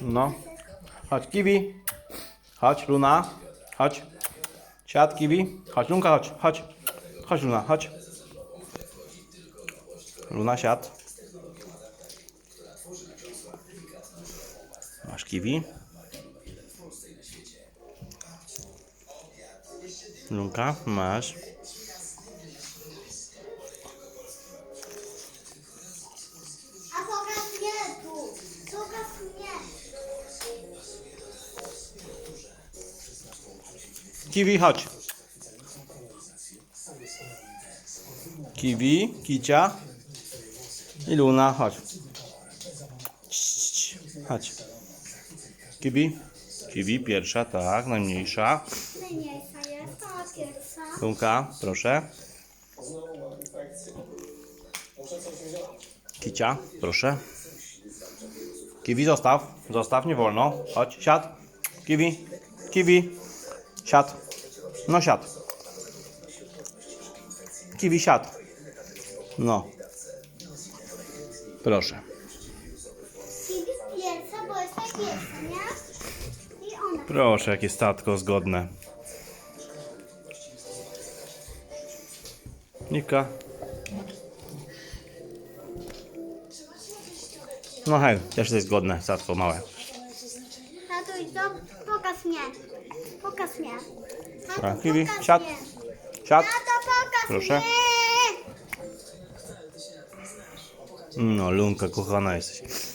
No. Chodź, Kiwi. Chodź, Luna. Chodź. Siad, Kiwi. Chodź, Lunka, chodź, chodź. Chodź, Luna, chodź. Luna, siad. Masz Kiwi. Lunka, masz. Kiwi, chodź. Kiwi, Kicia i Luna, chodź. Chodź. Kiwi, Kiwi, pierwsza, tak, najmniejsza. Najmniejsza jest, pierwsza. Lunka, proszę. Kicia, proszę. Kiwi, zostaw, zostaw, nie wolno. Chodź, siad. Kiwi, kiwi, siad. No siad. Kiwi, siad. No. Proszę. Proszę, jakie statko zgodne. Nika. No hej, też jest zgodne, statko małe. Tatuś, to pokaż mnie. Pokaż mnie. A, Kiwi, siad. Siad. Proszę. No, Lunka, kochana jesteś.